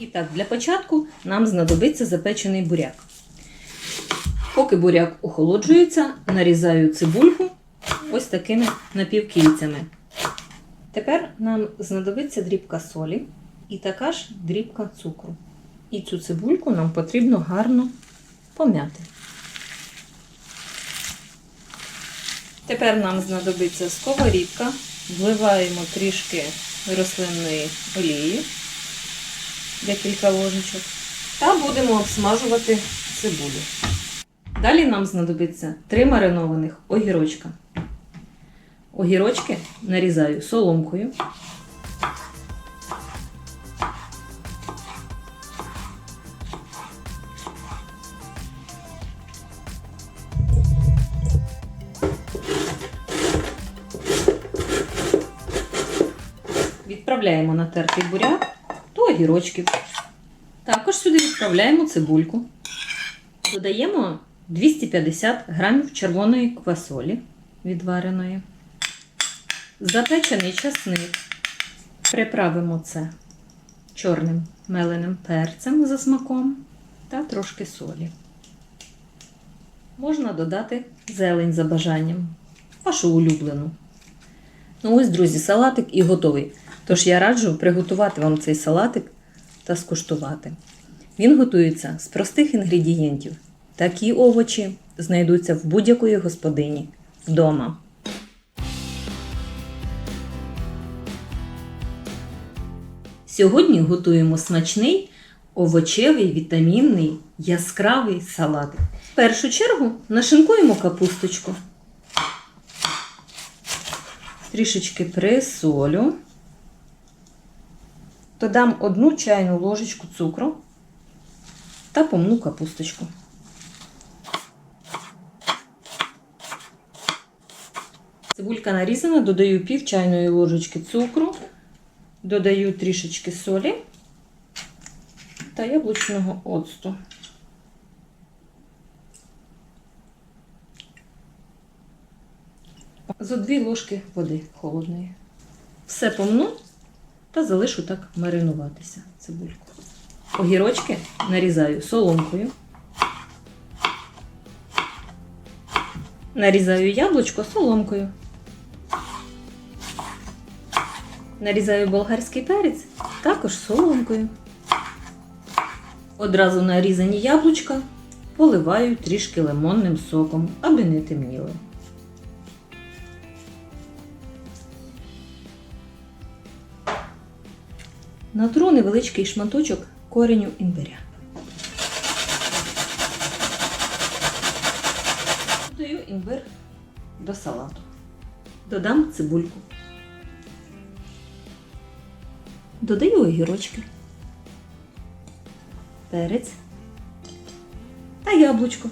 І так, для початку нам знадобиться запечений буряк. Поки буряк охолоджується, нарізаю цибульку ось такими напівкільцями. Тепер нам знадобиться дрібка солі і така ж дрібка цукру. І цю цибульку нам потрібно гарно пом'яти. Тепер нам знадобиться сковорідка. Вливаємо трішки рослинної олії, декілька ложечок, та будемо обсмажувати цибулю. Далі нам знадобиться три маринованих огірочка. Огірочки нарізаю соломкою. Відправляємо натертий буряк до огірочків. Також сюди відправляємо цибульку. Додаємо 250 грамів червоної квасолі відвареної, запечений часник. Приправимо це чорним меленим перцем за смаком та трошки солі. Можна додати зелень за бажанням, вашу улюблену. Ну ось, друзі, салатик і готовий. Тож я раджу приготувати вам цей салатик та скуштувати. Він готується з простих інгредієнтів. Такі овочі знайдуться в будь-якої господині вдома. Сьогодні готуємо смачний овочевий, вітамінний, яскравий салатик. В першу чергу нашинкуємо капусточку. Трішечки присолю. Додам одну чайну ложечку цукру та помну капусточку. Цибулька нарізана, додаю пів чайної ложечки цукру, додаю трішечки солі та яблучного оцту. Зо дві ложки води холодної. Все помну та залишу так маринуватися цибульку. Огірочки нарізаю соломкою. Нарізаю яблучко соломкою. Нарізаю болгарський перець також соломкою. Одразу нарізані яблучка поливаю трішки лимонним соком, аби не темніли. Натру невеличкий шматочок кореню імбиря. Додаю імбир до салату. Додам цибульку. Додаю огірочки, перець та яблучко.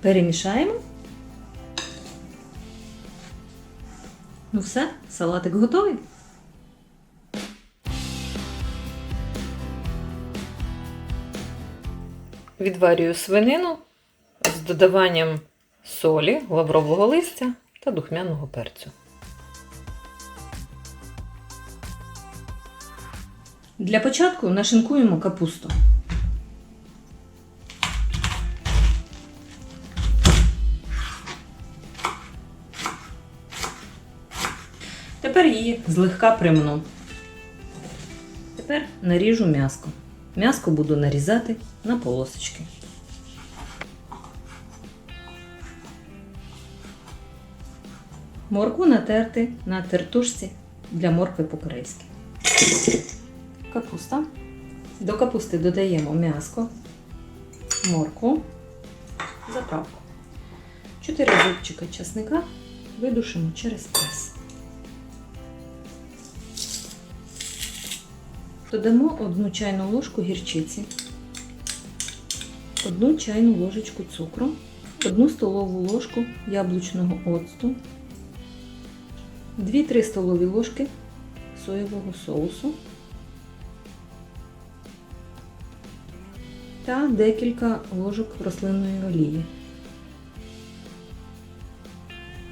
Перемішаємо. Ну все, салатик готовий. Відварюю свинину з додаванням солі, лаврового листя та духмяного перцю. Для початку нашинкуємо капусту. Її злегка примну. Тепер наріжу м'яско. М'яско буду нарізати на полосочки. Моркву натерти на тертушці для моркви по-корейськи. Капуста. До капусти додаємо м'яско, моркву, заправку. 4 зубчика часника видушимо через прес. Додамо одну чайну ложку гірчиці, одну чайну ложечку цукру, одну столову ложку яблучного оцту, 2-3 столові ложки соєвого соусу та декілька ложок рослинної олії.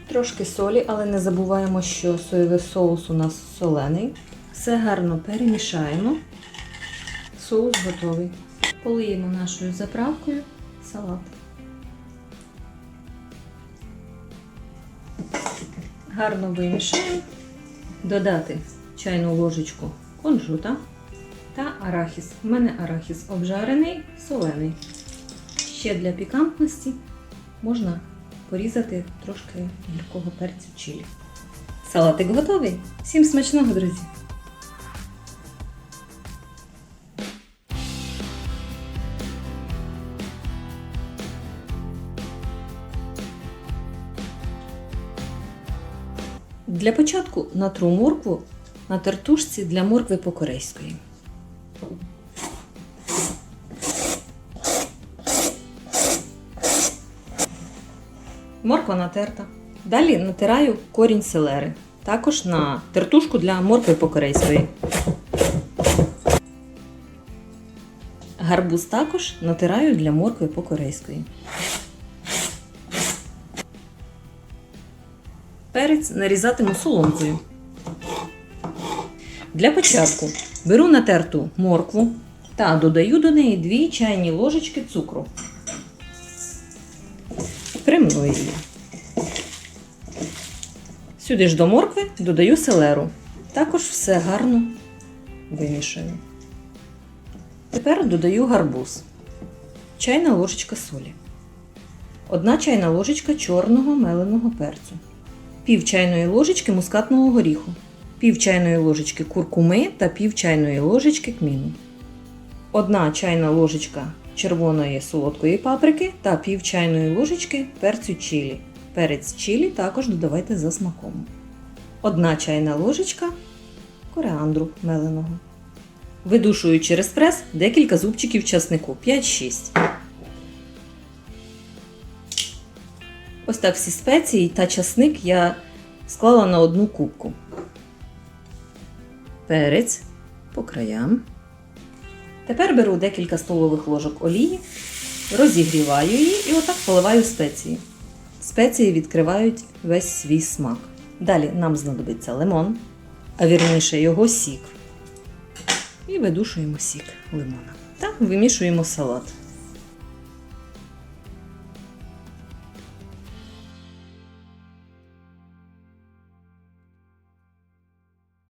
Трошки солі, але не забуваємо, що соєвий соус у нас солений. Все гарно перемішаємо. Соус готовий. Полиємо нашою заправкою салат. Гарно вимішаємо. Додати чайну ложечку кунжута та арахіс. У мене арахіс обжарений, солений. Ще для пікантності можна порізати трошки гіркого перцю чилі. Салатик готовий. Всім смачного, друзі! Для початку натру моркву на тертушці для моркви по-корейської. Морква натерта. Далі натираю корінь селери. Також на тертушку для моркви по-корейської. Гарбуз також натираю для моркви по-корейської. Перець нарізатиму соломкою. Для початку беру натерту моркву та додаю до неї 2 чайні ложечки цукру. Примную її. Сюди ж до моркви додаю селеру. Також все гарно вимішую. Тепер додаю гарбуз. Чайна ложечка солі. Одна чайна ложечка чорного меленого перцю. Пів чайної ложечки мускатного горіху. Пів чайної ложечки куркуми та пів чайної ложечки кміну. Одна чайна ложечка червоної солодкої паприки та пів чайної ложечки перцю чилі. Перець чилі також додавайте за смаком. Одна чайна ложечка коріандру меленого. Видушую через прес декілька зубчиків часнику 5-6. Ось так всі спеції та часник я склала на одну кубку. Перець по краям. Тепер беру декілька столових ложок олії, розігріваю її і отак поливаю спеції. Спеції відкривають весь свій смак. Далі нам знадобиться лимон, а вірніше його сік. І видушуємо сік лимона. Та вимішуємо салат.